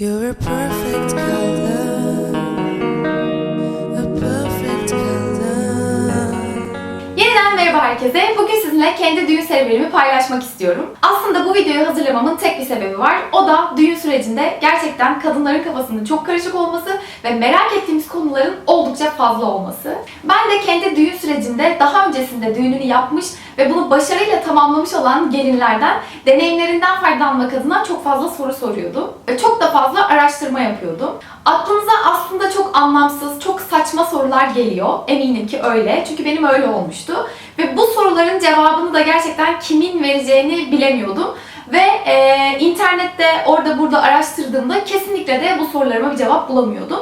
You're a perfect color, a perfect color. Yeniden merhaba herkese. Bugün sizinle kendi düğün serüvenimi paylaşmak istiyorum. Aslında bu videoyu hazırlamamın tek bir sebebi var. O da düğün sürecinde gerçekten kadınların kafasının çok karışık olması ve merak ettiğimiz konuların oldukça fazla olması. Ben de kendi düğün sürecinde daha öncesinde düğününü yapmış ve bunu başarıyla tamamlamış olan gelinlerden deneyimlerinden faydalanmak adına çok fazla soru soruyordum. Ve çok da fazla araştırma yapıyordum. Aklınıza aslında çok anlamsız, çok saçma sorular geliyor. Eminim ki öyle. Çünkü benim öyle olmuştu. Ve bu soruların cevabını da gerçekten kimin vereceğini bilemiyordum. Ve e, internette orada burada araştırdığımda kesinlikle de bu sorularıma bir cevap bulamıyordum.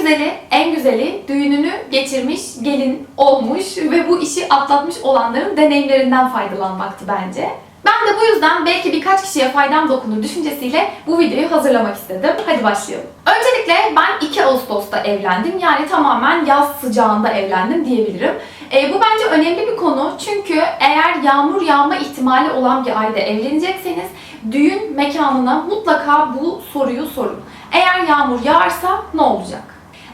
Güzeli, en güzeli düğününü geçirmiş, gelin olmuş ve bu işi atlatmış olanların deneyimlerinden faydalanmaktı bence. Ben de bu yüzden belki birkaç kişiye faydam dokunur düşüncesiyle bu videoyu hazırlamak istedim. Hadi başlayalım. Öncelikle ben 2 Ağustos'ta evlendim. Yani tamamen yaz sıcağında evlendim diyebilirim. E, bu bence önemli bir konu çünkü eğer yağmur yağma ihtimali olan bir ayda evlenecekseniz düğün mekanına mutlaka bu soruyu sorun. Eğer yağmur yağarsa ne olacak?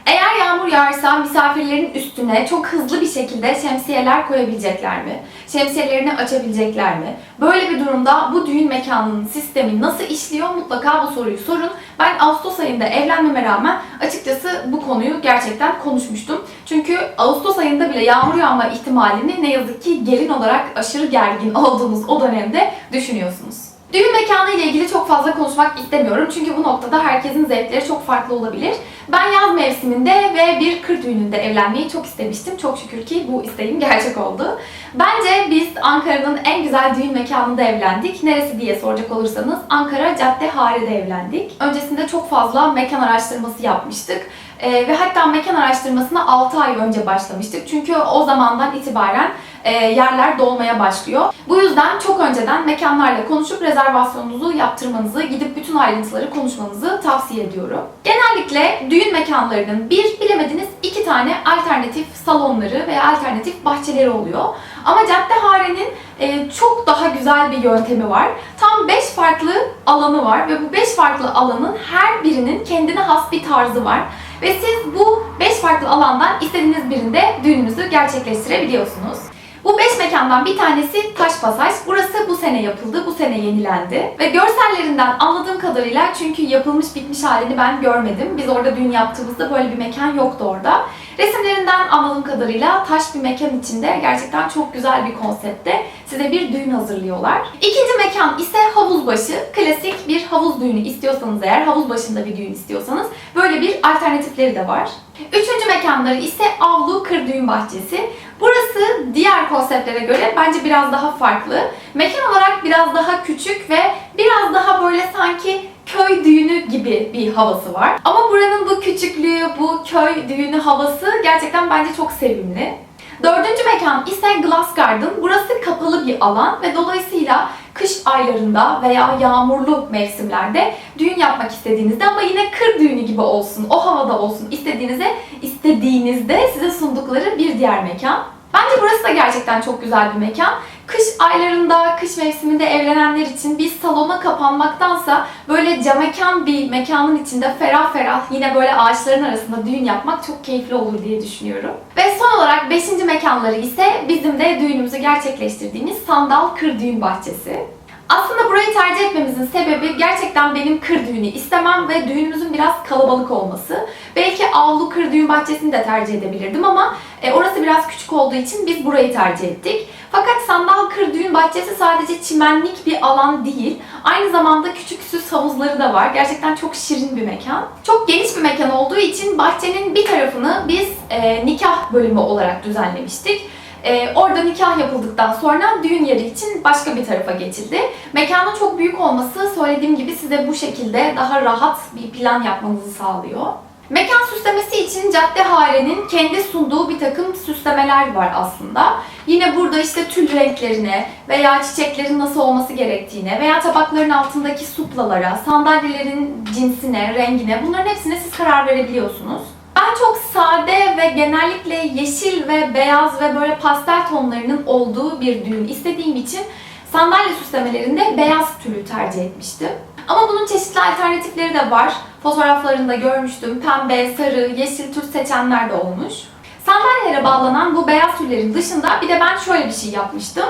Eğer yağmur yağarsa misafirlerin üstüne çok hızlı bir şekilde şemsiyeler koyabilecekler mi? Şemsiyelerini açabilecekler mi? Böyle bir durumda bu düğün mekanının sistemi nasıl işliyor mutlaka bu soruyu sorun. Ben Ağustos ayında evlenmeme rağmen açıkçası bu konuyu gerçekten konuşmuştum. Çünkü Ağustos ayında bile yağmur yağma ihtimalini ne yazık ki gelin olarak aşırı gergin olduğunuz o dönemde düşünüyorsunuz. Düğün mekanı ile ilgili çok fazla konuşmak istemiyorum çünkü bu noktada herkesin zevkleri çok farklı olabilir. Ben yaz mevsiminde ve bir kır düğününde evlenmeyi çok istemiştim. Çok şükür ki bu isteğim gerçek oldu. Bence biz Ankara'nın en güzel düğün mekanında evlendik. Neresi diye soracak olursanız Ankara Cadde Hare'de evlendik. Öncesinde çok fazla mekan araştırması yapmıştık. Ee, ve hatta mekan araştırmasına 6 ay önce başlamıştık. Çünkü o zamandan itibaren e, yerler dolmaya başlıyor. Bu yüzden çok önceden mekanlarla konuşup rezervasyonunuzu yaptırmanızı, gidip bütün ayrıntıları konuşmanızı tavsiye ediyorum. Genellikle düğün mekanlarının bir bilemediniz iki tane alternatif salonları veya alternatif bahçeleri oluyor. Ama Caddehare'nin e, çok daha güzel bir yöntemi var. Tam 5 farklı alanı var ve bu 5 farklı alanın her birinin kendine has bir tarzı var. Ve siz bu 5 farklı alandan istediğiniz birinde düğününüzü gerçekleştirebiliyorsunuz. Bu 5 mekandan bir tanesi Taş Pasaj. Burası bu sene yapıldı, bu sene yenilendi. Ve görsellerinden anladığım kadarıyla çünkü yapılmış bitmiş halini ben görmedim. Biz orada düğün yaptığımızda böyle bir mekan yoktu orada. Resimlerinden anladığım kadarıyla taş bir mekan içinde gerçekten çok güzel bir konsepte size bir düğün hazırlıyorlar. İkinci mekan ise havuzbaşı. Klasik bir havuz düğünü istiyorsanız eğer, havuz başında bir düğün istiyorsanız böyle bir alternatifleri de var. Üçüncü mekanları ise avlu kır düğün bahçesi. Burası diğer konseptlere göre bence biraz daha farklı. Mekan olarak biraz daha küçük ve biraz daha böyle sanki köy düğünü gibi bir havası var. Ama buranın bu küçüklüğü, bu köy düğünü havası gerçekten bence çok sevimli. Dördüncü mekan ise Glass Garden. Burası kapalı bir alan ve dolayısıyla kış aylarında veya yağmurlu mevsimlerde düğün yapmak istediğinizde ama yine kır düğünü gibi olsun, o havada olsun istediğinizde istediğinizde size sundukları bir diğer mekan. Bence burası da gerçekten çok güzel bir mekan. Kış aylarında, kış mevsiminde evlenenler için bir salona kapanmaktansa böyle camekan bir mekanın içinde ferah ferah yine böyle ağaçların arasında düğün yapmak çok keyifli olur diye düşünüyorum. Ve son olarak 5. mekanları ise bizim de düğünümüzü gerçekleştirdiğimiz Sandal Kır Düğün Bahçesi. Aslında burayı tercih etmemizin sebebi gerçekten benim kır düğünü istemem ve düğünümüzün biraz kalabalık olması. Belki avlu kır düğün bahçesini de tercih edebilirdim ama e, orası biraz küçük olduğu için biz burayı tercih ettik. Fakat Sandal Kır Düğün Bahçesi sadece çimenlik bir alan değil. Aynı zamanda küçük süs havuzları da var. Gerçekten çok şirin bir mekan. Çok geniş bir mekan olduğu için bahçenin bir tarafını biz e, nikah bölümü olarak düzenlemiştik. Ee, orada nikah yapıldıktan sonra düğün yeri için başka bir tarafa geçildi. Mekanın çok büyük olması söylediğim gibi size bu şekilde daha rahat bir plan yapmanızı sağlıyor. Mekan süslemesi için Cadde Hare'nin kendi sunduğu bir takım süslemeler var aslında. Yine burada işte tül renklerine veya çiçeklerin nasıl olması gerektiğine veya tabakların altındaki suplalara, sandalyelerin cinsine, rengine bunların hepsine siz karar verebiliyorsunuz. Ben çok sade ve genellikle yeşil ve beyaz ve böyle pastel tonlarının olduğu bir düğün istediğim için sandalye süslemelerinde beyaz tülü tercih etmiştim. Ama bunun çeşitli alternatifleri de var. Fotoğraflarında görmüştüm. Pembe, sarı, yeşil tür seçenler de olmuş. Sandalyelere bağlanan bu beyaz tüllerin dışında bir de ben şöyle bir şey yapmıştım.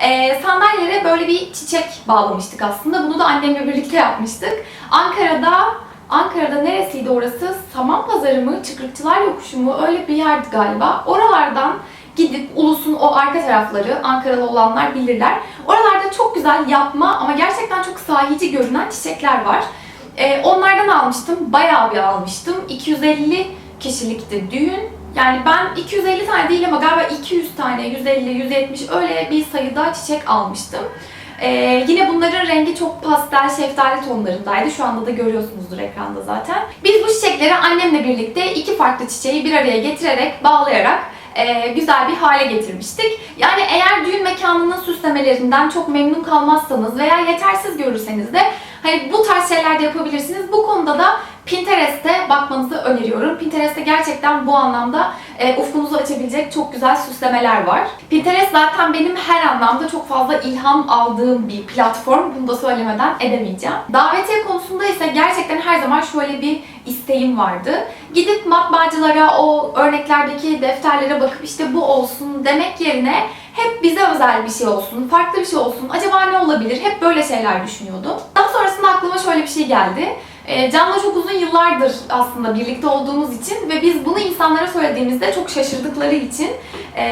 Ee, sandalyelere böyle bir çiçek bağlamıştık aslında. Bunu da annemle birlikte yapmıştık. Ankara'da Ankara'da neresiydi orası? Saman Pazarı mı? Çıkrıkçılar Yokuşu mu? Öyle bir yerdi galiba. Oralardan gidip Ulus'un o arka tarafları, Ankaralı olanlar bilirler. Oralarda çok güzel yapma ama gerçekten çok sahici görünen çiçekler var. Ee, onlardan almıştım. Bayağı bir almıştım. 250 kişilikti düğün. Yani ben 250 tane değil ama galiba 200 tane, 150, 170 öyle bir sayıda çiçek almıştım. Ee, yine bunların rengi çok pastel, şeftali tonlarındaydı. Şu anda da görüyorsunuzdur ekranda zaten. Biz bu çiçekleri annemle birlikte iki farklı çiçeği bir araya getirerek, bağlayarak e, güzel bir hale getirmiştik. Yani eğer düğün mekanının süslemelerinden çok memnun kalmazsanız veya yetersiz görürseniz de hani bu tarz şeyler de yapabilirsiniz. Bu konuda da Pinterest'te bakmanızı öneriyorum. Pinterest'te gerçekten bu anlamda e, ufkunuzu açabilecek çok güzel süslemeler var. Pinterest zaten benim her anlamda çok fazla ilham aldığım bir platform. Bunu da söylemeden edemeyeceğim. Davetiye konusunda ise gerçekten her zaman şöyle bir isteğim vardı. Gidip matbaacılara, o örneklerdeki defterlere bakıp işte bu olsun demek yerine hep bize özel bir şey olsun, farklı bir şey olsun, acaba ne olabilir? Hep böyle şeyler düşünüyordum. Daha sonrasında aklıma şöyle bir şey geldi. E, Can'la çok uzun yıllardır aslında birlikte olduğumuz için ve biz bunu insanlara söylediğimizde çok şaşırdıkları için e,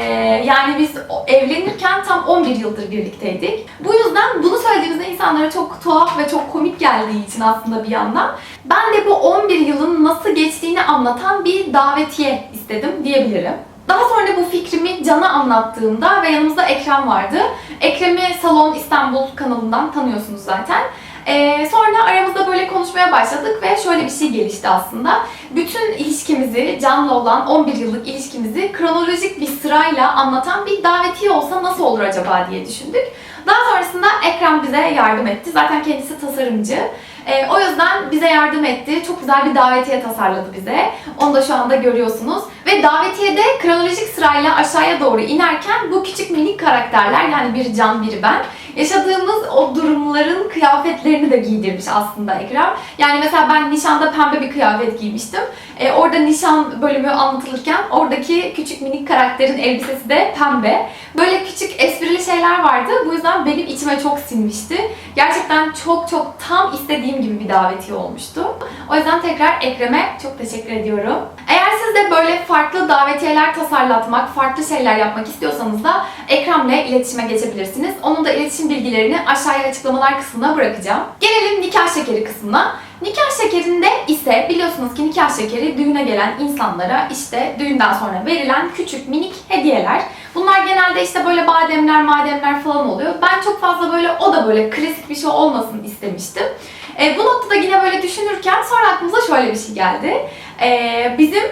yani biz evlenirken tam 11 yıldır birlikteydik. Bu yüzden bunu söylediğimizde insanlara çok tuhaf ve çok komik geldiği için aslında bir yandan ben de bu 11 yılın nasıl geçtiğini anlatan bir davetiye istedim diyebilirim. Daha sonra bu fikrimi Can'a anlattığımda ve yanımızda Ekrem vardı. Ekrem'i Salon İstanbul kanalından tanıyorsunuz zaten. Ee, sonra aramızda böyle konuşmaya başladık ve şöyle bir şey gelişti aslında. Bütün ilişkimizi, Can'la olan 11 yıllık ilişkimizi kronolojik bir sırayla anlatan bir davetiye olsa nasıl olur acaba diye düşündük. Daha sonrasında Ekrem bize yardım etti. Zaten kendisi tasarımcı. Ee, o yüzden bize yardım etti. Çok güzel bir davetiye tasarladı bize. Onu da şu anda görüyorsunuz. Ve davetiyede kronolojik sırayla aşağıya doğru inerken bu küçük minik karakterler yani bir can biri ben yaşadığımız o durumların kıyafetlerini de giydirmiş aslında Ekrem. Yani mesela ben nişanda pembe bir kıyafet giymiştim. Ee, orada nişan bölümü anlatılırken oradaki küçük minik karakterin elbisesi de pembe. Böyle küçük esprili şeyler vardı. Bu yüzden benim içime çok sinmişti. Gerçekten çok çok tam istediğim gibi bir davetiye olmuştu. O yüzden tekrar Ekrem'e çok teşekkür ediyorum. Eğer siz de böyle farklı davetiyeler tasarlatmak, farklı şeyler yapmak istiyorsanız da Ekrem'le iletişime geçebilirsiniz. Onun da iletişim bilgilerini aşağıya açıklamalar kısmına bırakacağım. Gelelim nikah şekeri kısmına. Nikah şekerinde ise biliyorsunuz ki nikah şekeri düğüne gelen insanlara işte düğünden sonra verilen küçük minik hediyeler. Bunlar genelde işte böyle bademler, mademler falan oluyor. Ben çok fazla böyle o da böyle klasik bir şey olmasın istemiştim. E, bu noktada yine böyle düşünürken sonra aklımıza şöyle bir şey geldi. E, bizim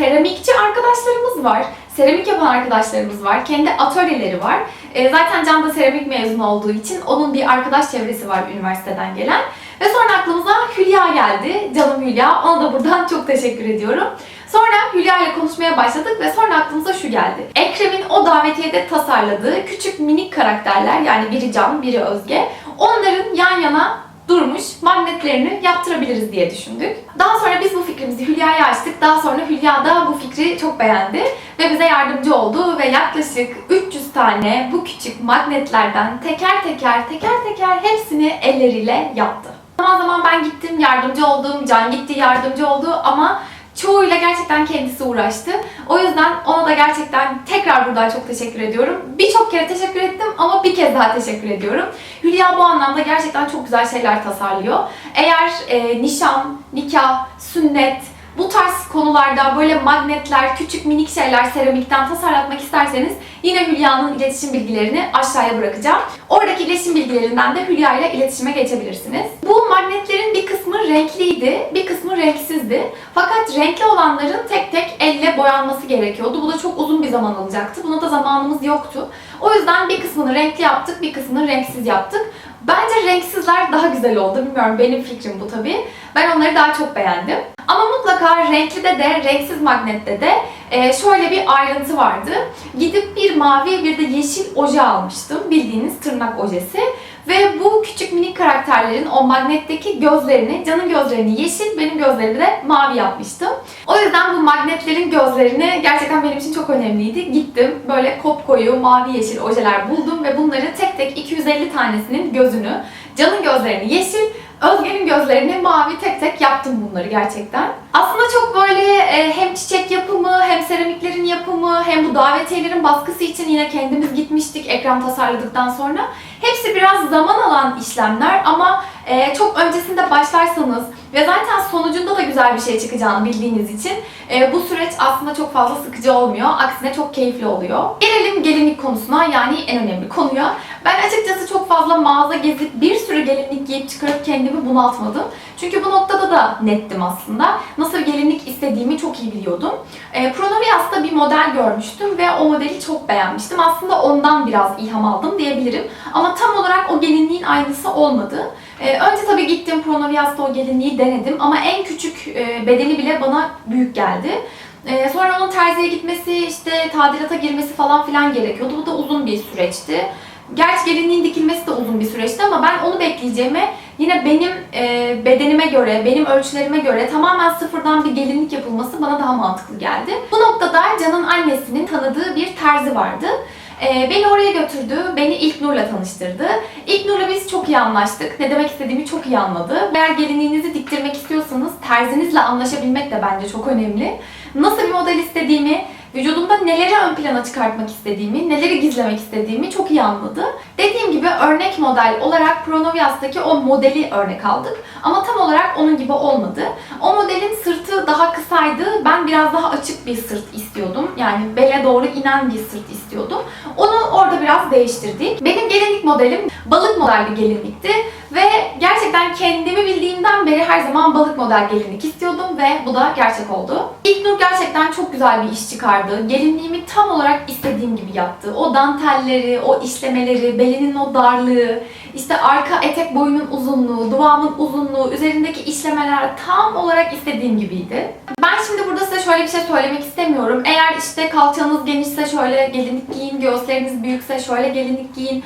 seramikçi arkadaşlarımız var. Seramik yapan arkadaşlarımız var. Kendi atölyeleri var. E, zaten Can da seramik mezunu olduğu için onun bir arkadaş çevresi var üniversiteden gelen. Ve sonra aklımıza Hülya geldi. Canım Hülya. Ona da buradan çok teşekkür ediyorum. Sonra Hülya ile konuşmaya başladık ve sonra aklımıza şu geldi. Ekrem'in o davetiyede tasarladığı küçük minik karakterler yani biri Can, biri Özge. Onların yan yana durmuş magnetlerini yaptırabiliriz diye düşündük. Daha sonra biz bu fikrimizi Hülya'ya açtık. Daha sonra Hülya da bu fikri çok beğendi ve bize yardımcı oldu ve yaklaşık 300 tane bu küçük magnetlerden teker teker teker teker hepsini elleriyle yaptı. Zaman zaman ben gittim yardımcı oldum, Can gitti yardımcı oldu ama çoğuyla gerçekten kendisi uğraştı. O yüzden ona da gerçekten tekrar buradan çok teşekkür ediyorum. Birçok kere teşekkür ettim ama bir kez daha teşekkür ediyorum. Hülya bu anlamda gerçekten çok güzel şeyler tasarlıyor. Eğer e, nişan, nikah, sünnet, bu tarz konularda böyle magnetler, küçük minik şeyler seramikten tasarlatmak isterseniz yine Hülya'nın iletişim bilgilerini aşağıya bırakacağım. Oradaki iletişim bilgilerinden de Hülya ile iletişime geçebilirsiniz. Bu magnetlerin bir kısmı renkliydi, bir kısmı renksizdi. Fakat renkli olanların tek tek elle boyanması gerekiyordu. Bu da çok uzun bir zaman alacaktı. Buna da zamanımız yoktu. O yüzden bir kısmını renkli yaptık, bir kısmını renksiz yaptık. Bence renksizler daha güzel oldu. Bilmiyorum benim fikrim bu tabii. Ben onları daha çok beğendim. Ama mutlaka renklide de, renksiz magnette de e, şöyle bir ayrıntı vardı. Gidip bir mavi bir de yeşil oje almıştım. Bildiğiniz tırnak ojesi. Ve bu küçük minik karakterlerin o magnetteki gözlerini, Can'ın gözlerini yeşil, benim gözlerimi de mavi yapmıştım. O yüzden bu magnetlerin gözlerini gerçekten benim için çok önemliydi. Gittim böyle kopkoyu mavi yeşil ojeler buldum ve bunları tek tek 250 tanesinin gözünü, Can'ın gözlerini yeşil, Özge'nin gözlerini mavi tek tek yaptım bunları gerçekten. Aslında çok böyle e, hem çiçek yapımı, hem seramiklerin yapımı, hem bu davetiyelerin baskısı için yine kendimiz gitmiştik ekran tasarladıktan sonra. Hepsi biraz zaman alan işlemler ama e, çok öncesinde başlarsanız ve zaten sonucunda da güzel bir şey çıkacağını bildiğiniz için e, bu süreç aslında çok fazla sıkıcı olmuyor. Aksine çok keyifli oluyor. Gelelim gelinlik konusuna yani en önemli konuya. Ben açıkçası çok fazla mağaza gezip bir sürü gelinlik giyip çıkarıp kendimi bunaltmadım. Çünkü bu noktada da nettim aslında. Nasıl gelinlik istediğimi çok iyi biliyordum. E, Pronovias'ta bir model görmüştüm ve o modeli çok beğenmiştim. Aslında ondan biraz ilham aldım diyebilirim. Tam olarak o gelinliğin aynısı olmadı. E, önce tabii gittim Pronovias'ta o gelinliği denedim ama en küçük e, bedeni bile bana büyük geldi. E, sonra onun terziye gitmesi, işte tadilata girmesi falan filan gerekiyordu. Bu da uzun bir süreçti. Gerçi gelinliğin dikilmesi de uzun bir süreçti ama ben onu bekleyeceğime yine benim e, bedenime göre, benim ölçülerime göre tamamen sıfırdan bir gelinlik yapılması bana daha mantıklı geldi. Bu noktada Can'ın annesinin tanıdığı bir terzi vardı. E, beni oraya götürdü, beni İlk Nur'la tanıştırdı. İlk Nur'la biz çok iyi anlaştık. Ne demek istediğimi çok iyi anladı. Eğer gelinliğinizi diktirmek istiyorsanız terzinizle anlaşabilmek de bence çok önemli. Nasıl bir model istediğimi, vücudumda neleri ön plana çıkartmak istediğimi, neleri gizlemek istediğimi çok iyi anladı. Dediğim gibi örnek model olarak Pronovias'taki o modeli örnek aldık. Ama tam olarak onun gibi olmadı. O modelin daha kısaydı. Ben biraz daha açık bir sırt istiyordum. Yani bele doğru inen bir sırt istiyordum. Onu orada biraz değiştirdik. Benim gelinlik modelim balık model gelinlikti. Ve gerçekten kendimi bildiğimden beri her zaman balık model gelinlik istiyordum ve bu da gerçek oldu. İlknur gerçekten çok güzel bir iş çıkardı. Gelinliğimi tam olarak istediğim gibi yaptı. O dantelleri, o işlemeleri, belinin o darlığı, işte arka etek boyunun uzunluğu, duvağımın uzunluğu, üzerindeki işlemeler tam olarak istediğim gibiydi. Ben şimdi burada size şöyle bir şey söylemek istemiyorum. Eğer işte kalçanız genişse şöyle gelinlik giyin, göğüsleriniz büyükse şöyle gelinlik giyin.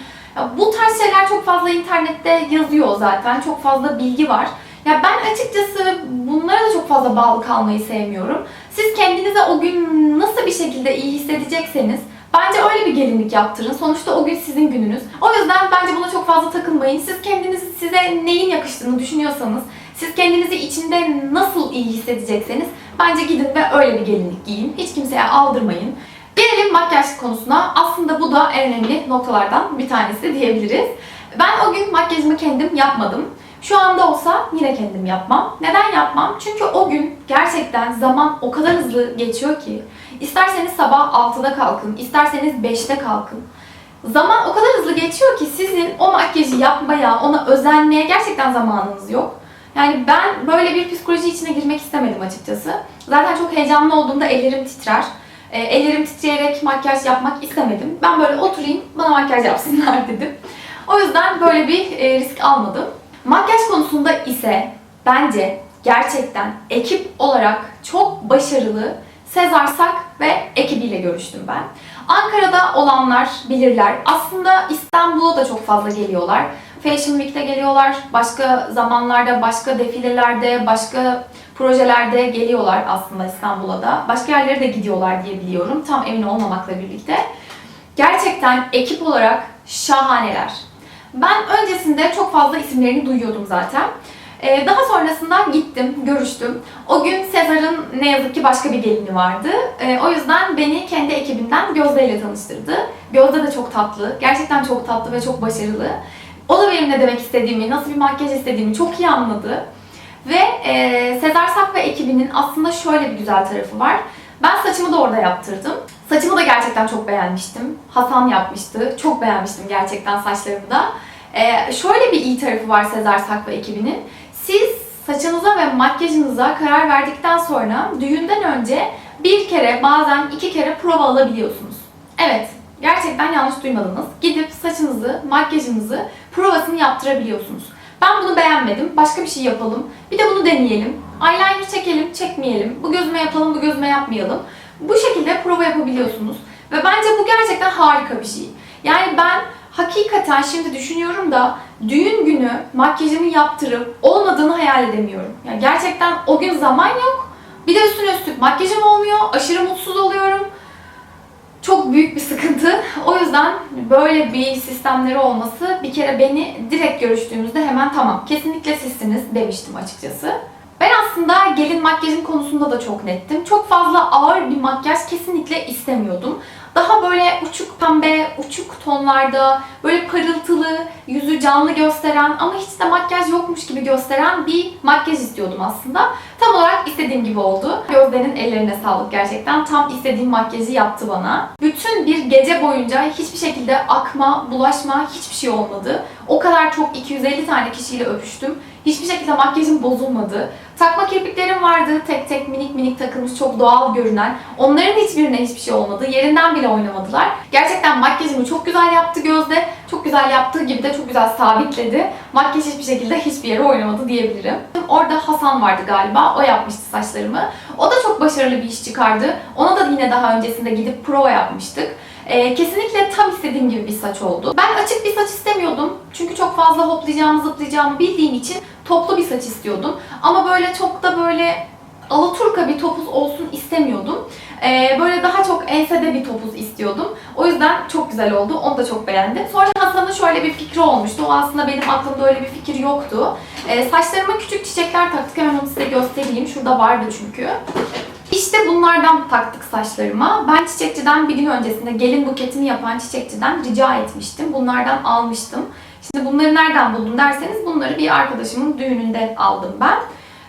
Bu tarz şeyler çok fazla internette yazıyor zaten. Çok fazla bilgi var. Ya ben açıkçası bunlara da çok fazla bağlı kalmayı sevmiyorum. Siz kendinize o gün nasıl bir şekilde iyi hissedecekseniz bence öyle bir gelinlik yaptırın. Sonuçta o gün sizin gününüz. O yüzden bence buna çok fazla takılmayın. Siz kendinizi size neyin yakıştığını düşünüyorsanız, siz kendinizi içinde nasıl iyi hissedecekseniz bence gidin ve öyle bir gelinlik giyin. Hiç kimseye aldırmayın. Gelelim makyaj konusuna. Aslında bu da en önemli noktalardan bir tanesi diyebiliriz. Ben o gün makyajımı kendim yapmadım. Şu anda olsa yine kendim yapmam. Neden yapmam? Çünkü o gün gerçekten zaman o kadar hızlı geçiyor ki. İsterseniz sabah 6'da kalkın, isterseniz 5'te kalkın. Zaman o kadar hızlı geçiyor ki sizin o makyajı yapmaya, ona özenmeye gerçekten zamanınız yok. Yani ben böyle bir psikoloji içine girmek istemedim açıkçası. Zaten çok heyecanlı olduğumda ellerim titrer. E, ellerim titreyerek makyaj yapmak istemedim. Ben böyle oturayım, bana makyaj yapsınlar dedim. O yüzden böyle bir e, risk almadım. Makyaj konusunda ise bence gerçekten ekip olarak çok başarılı Sezar Sak ve ekibiyle görüştüm ben. Ankara'da olanlar bilirler. Aslında İstanbul'a da çok fazla geliyorlar. Fashion Week'te geliyorlar. Başka zamanlarda, başka defilelerde, başka projelerde geliyorlar aslında İstanbul'a da. Başka yerlere de gidiyorlar diye biliyorum. Tam emin olmamakla birlikte. Gerçekten ekip olarak şahaneler. Ben öncesinde çok fazla isimlerini duyuyordum zaten. Ee, daha sonrasında gittim, görüştüm. O gün Sezar'ın ne yazık ki başka bir gelini vardı. Ee, o yüzden beni kendi ekibinden Gözde ile tanıştırdı. Gözde de çok tatlı, gerçekten çok tatlı ve çok başarılı. O da benim ne demek istediğimi, nasıl bir makyaj istediğimi çok iyi anladı. Ve e, Sezar Sak ve ekibinin aslında şöyle bir güzel tarafı var. Ben saçımı da orada yaptırdım. Saçımı da gerçekten çok beğenmiştim. Hasan yapmıştı. Çok beğenmiştim gerçekten saçlarımı da. Ee, şöyle bir iyi tarafı var Sezar Sak ve ekibinin. Siz saçınıza ve makyajınıza karar verdikten sonra düğünden önce bir kere bazen iki kere prova alabiliyorsunuz. Evet, gerçekten yanlış duymadınız. Gidip saçınızı, makyajınızı provasını yaptırabiliyorsunuz. Ben bunu beğenmedim. Başka bir şey yapalım. Bir de bunu deneyelim. Eyeliner çekelim, çekmeyelim. Bu gözüme yapalım, bu gözüme yapmayalım. Bu şekilde prova yapabiliyorsunuz. Ve bence bu gerçekten harika bir şey. Yani ben hakikaten şimdi düşünüyorum da düğün günü makyajımı yaptırıp olmadığını hayal edemiyorum. Yani gerçekten o gün zaman yok. Bir de üstüne üstlük makyajım olmuyor. Aşırı mutsuz oluyorum. Çok büyük bir sıkıntı. O yüzden böyle bir sistemleri olması bir kere beni direkt görüştüğümüzde hemen tamam kesinlikle sizsiniz demiştim açıkçası. Ben aslında gelin makyajım konusunda da çok nettim. Çok fazla ağır bir makyaj kesinlikle istemiyordum. Daha böyle uçuk pembe, uçuk tonlarda, böyle parıltılı, yüzü canlı gösteren ama hiç de makyaj yokmuş gibi gösteren bir makyaj istiyordum aslında. Tam olarak istediğim gibi oldu. Gözde'nin ellerine sağlık gerçekten. Tam istediğim makyajı yaptı bana. Bütün bir gece boyunca hiçbir şekilde akma, bulaşma hiçbir şey olmadı. O kadar çok 250 tane kişiyle öpüştüm. Hiçbir şekilde makyajım bozulmadı. Takma kirpiklerim vardı. Tek tek minik minik takılmış çok doğal görünen. Onların hiçbirine hiçbir şey olmadı. Yerinden bile oynamadılar. Gerçekten makyajımı çok güzel yaptı Gözde. Çok güzel yaptığı gibi de çok güzel sabitledi. Makyaj hiçbir şekilde hiçbir yere oynamadı diyebilirim. Orada Hasan vardı galiba. O yapmıştı saçlarımı. O da çok başarılı bir iş çıkardı. Ona da yine daha öncesinde gidip prova yapmıştık. Ee, kesinlikle tam istediğim gibi bir saç oldu. Ben açık bir saç istemiyordum. Çünkü çok fazla hoplayacağımı zıplayacağımı bildiğim için toplu bir saç istiyordum. Ama böyle çok da böyle alaturka bir topuz olsun istemiyordum. Ee, böyle daha çok ensede bir topuz istiyordum. O yüzden çok güzel oldu. Onu da çok beğendim. Sonra Hasan'ın şöyle bir fikri olmuştu. O aslında benim aklımda öyle bir fikir yoktu. Ee, saçlarıma küçük çiçekler taktık. Hemen onu size göstereyim. Şurada vardı çünkü. İşte bunlardan taktık saçlarıma. Ben çiçekçiden bir gün öncesinde gelin buketini yapan çiçekçiden rica etmiştim. Bunlardan almıştım. Şimdi bunları nereden buldum derseniz bunları bir arkadaşımın düğününde aldım ben.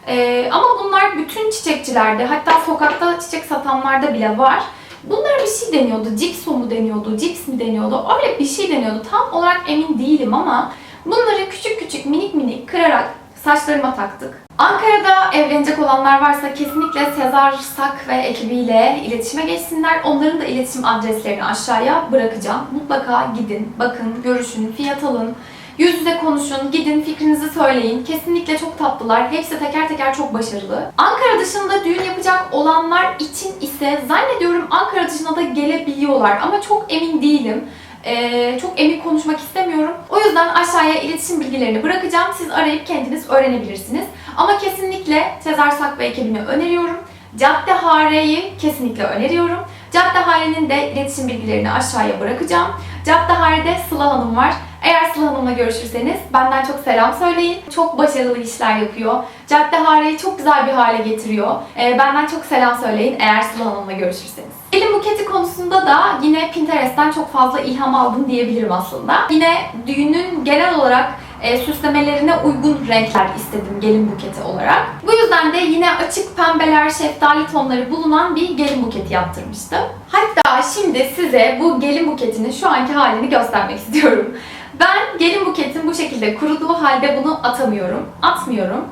Ee, ama bunlar bütün çiçekçilerde hatta sokakta çiçek satanlarda bile var. Bunlara bir şey deniyordu. Cipso mu deniyordu, cips mi deniyordu? Öyle bir şey deniyordu. Tam olarak emin değilim ama bunları küçük küçük minik minik kırarak saçlarıma taktık. Ankara'da evlenecek olanlar varsa kesinlikle Sezar Sak ve ekibiyle iletişime geçsinler. Onların da iletişim adreslerini aşağıya bırakacağım. Mutlaka gidin, bakın, görüşün, fiyat alın. Yüz yüze konuşun, gidin fikrinizi söyleyin. Kesinlikle çok tatlılar. Hepsi teker teker çok başarılı. Ankara dışında düğün yapacak olanlar için ise zannediyorum Ankara dışına da gelebiliyorlar. Ama çok emin değilim. Ee, çok emin konuşmak istemiyorum. O yüzden aşağıya iletişim bilgilerini bırakacağım. Siz arayıp kendiniz öğrenebilirsiniz. Ama kesinlikle Sezar Sak ve ekibini öneriyorum. Cadde Hare'yi kesinlikle öneriyorum. Cadde Hare'nin de iletişim bilgilerini aşağıya bırakacağım. Cadde Hare'de Sıla Hanım var. Eğer Sıla Hanım'la görüşürseniz benden çok selam söyleyin. Çok başarılı işler yapıyor. Cadde Hare'yi çok güzel bir hale getiriyor. Ee, benden çok selam söyleyin eğer Sıla Hanım'la görüşürseniz. Gelin buketi konusunda da yine Pinterest'ten çok fazla ilham aldım diyebilirim aslında. Yine düğünün genel olarak e, süslemelerine uygun renkler istedim gelin buketi olarak. Bu yüzden de yine açık pembeler, şeftali tonları bulunan bir gelin buketi yaptırmıştım. Hatta şimdi size bu gelin buketinin şu anki halini göstermek istiyorum. Ben gelin buketin bu şekilde kuruduğu halde bunu atamıyorum, atmıyorum.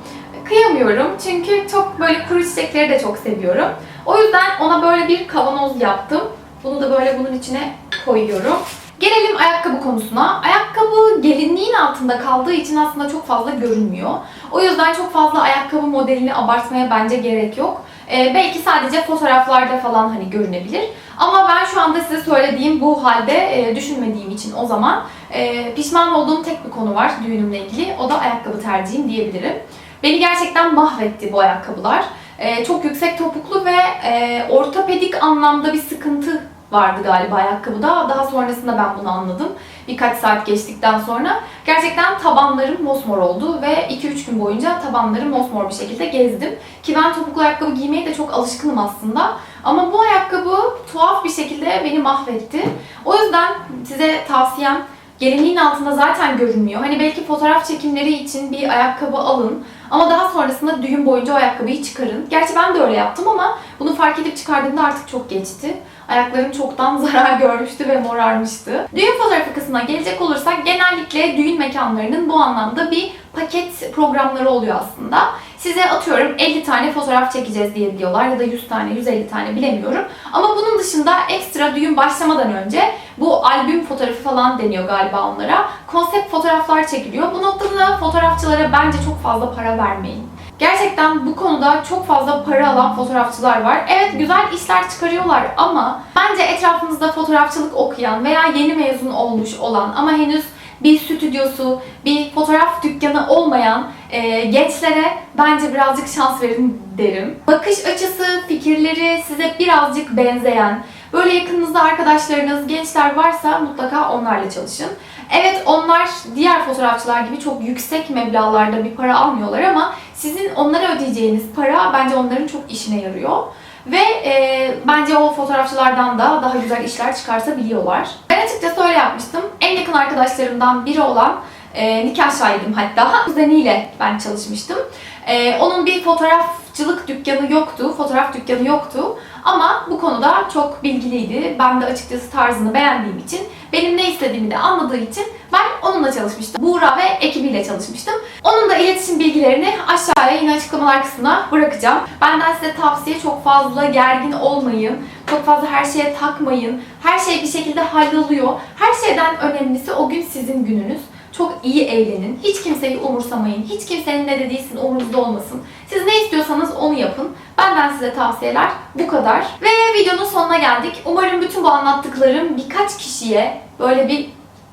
Kıyamıyorum çünkü çok böyle kuru çiçekleri de çok seviyorum. O yüzden ona böyle bir kavanoz yaptım. Bunu da böyle bunun içine koyuyorum. Gelelim ayakkabı konusuna. Ayakkabı gelinliğin altında kaldığı için aslında çok fazla görünmüyor. O yüzden çok fazla ayakkabı modelini abartmaya bence gerek yok. Ee, belki sadece fotoğraflarda falan hani görünebilir. Ama ben şu anda size söylediğim bu halde e, düşünmediğim için o zaman e, pişman olduğum tek bir konu var düğünümle ilgili. O da ayakkabı tercihim diyebilirim. Beni gerçekten mahvetti bu ayakkabılar. E, çok yüksek topuklu ve e, ortopedik anlamda bir sıkıntı vardı galiba ayakkabıda. Daha sonrasında ben bunu anladım. Birkaç saat geçtikten sonra. Gerçekten tabanlarım mosmor oldu ve 2-3 gün boyunca tabanlarım mosmor bir şekilde gezdim. Ki ben topuklu ayakkabı giymeye de çok alışkınım aslında. Ama bu ayakkabı tuhaf bir şekilde beni mahvetti. O yüzden size tavsiyem gelinliğin altında zaten görünmüyor. Hani belki fotoğraf çekimleri için bir ayakkabı alın. Ama daha sonrasında düğün boyunca o ayakkabıyı çıkarın. Gerçi ben de öyle yaptım ama bunu fark edip çıkardığımda artık çok geçti. Ayaklarım çoktan zarar görmüştü ve morarmıştı. Düğün fotoğrafı kısmına gelecek olursak genellikle düğün mekanlarının bu anlamda bir paket programları oluyor aslında. Size atıyorum 50 tane fotoğraf çekeceğiz diye diyorlar ya da 100 tane, 150 tane bilemiyorum. Ama bunun dışında ekstra düğün başlamadan önce bu albüm fotoğrafı falan deniyor galiba onlara. Konsept fotoğraflar çekiliyor. Bu noktada da fotoğrafçılara bence çok fazla para vermeyin. Gerçekten bu konuda çok fazla para alan fotoğrafçılar var. Evet güzel işler çıkarıyorlar ama bence etrafınızda fotoğrafçılık okuyan veya yeni mezun olmuş olan ama henüz bir stüdyosu, bir fotoğraf dükkanı olmayan e, gençlere bence birazcık şans verin derim. Bakış açısı, fikirleri size birazcık benzeyen, böyle yakınınızda arkadaşlarınız, gençler varsa mutlaka onlarla çalışın. Evet onlar diğer fotoğrafçılar gibi çok yüksek meblağlarda bir para almıyorlar ama sizin onlara ödeyeceğiniz para bence onların çok işine yarıyor. Ve e, bence o fotoğrafçılardan da daha güzel işler çıkartabiliyorlar. Ben açıkçası öyle yapmıştım. En yakın arkadaşlarımdan biri olan e, nikah şahidim hatta. Kuzeniyle ben çalışmıştım. E, onun bir fotoğrafçılık dükkanı yoktu, fotoğraf dükkanı yoktu. Ama bu konuda çok bilgiliydi. Ben de açıkçası tarzını beğendiğim için, benim ne istediğimi de anladığı için ben onunla çalışmıştım. Buğra ve ekibiyle çalışmıştım. Onun da iletişim bilgilerini aşağıya yine açıklamalar kısmına bırakacağım. Benden size tavsiye çok fazla gergin olmayın. Çok fazla her şeye takmayın. Her şey bir şekilde halloluyor. Her şeyden önemlisi o gün sizin gününüz. Çok iyi eğlenin. Hiç kimseyi umursamayın. Hiç kimsenin ne dediysin umurunuzda olmasın. Siz ne istiyorsanız onu yapın. Benden size tavsiyeler bu kadar. Ve videonun sonuna geldik. Umarım bütün bu anlattıklarım birkaç kişiye böyle bir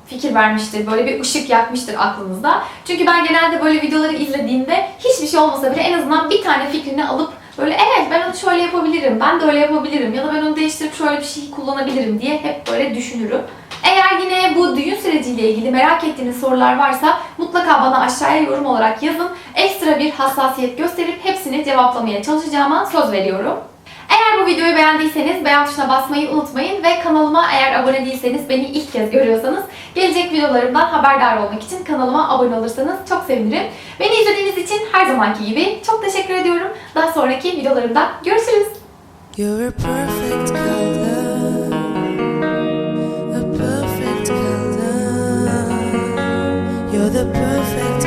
fikir vermiştir, böyle bir ışık yakmıştır aklınızda. Çünkü ben genelde böyle videoları izlediğimde hiçbir şey olmasa bile en azından bir tane fikrini alıp böyle evet ben onu şöyle yapabilirim, ben de öyle yapabilirim ya da ben onu değiştirip şöyle bir şey kullanabilirim diye hep böyle düşünürüm. Eğer yine bu düğün süreciyle ilgili merak ettiğiniz sorular varsa mutlaka bana aşağıya yorum olarak yazın. Ekstra bir hassasiyet gösterip hepsini cevaplamaya çalışacağıma söz veriyorum. Eğer bu videoyu beğendiyseniz beğen tuşuna basmayı unutmayın ve kanalıma eğer abone değilseniz beni ilk kez görüyorsanız gelecek videolarımdan haberdar olmak için kanalıma abone olursanız çok sevinirim. Beni izlediğiniz için her zamanki gibi çok teşekkür ediyorum. Daha sonraki videolarımda görüşürüz. You're the perfect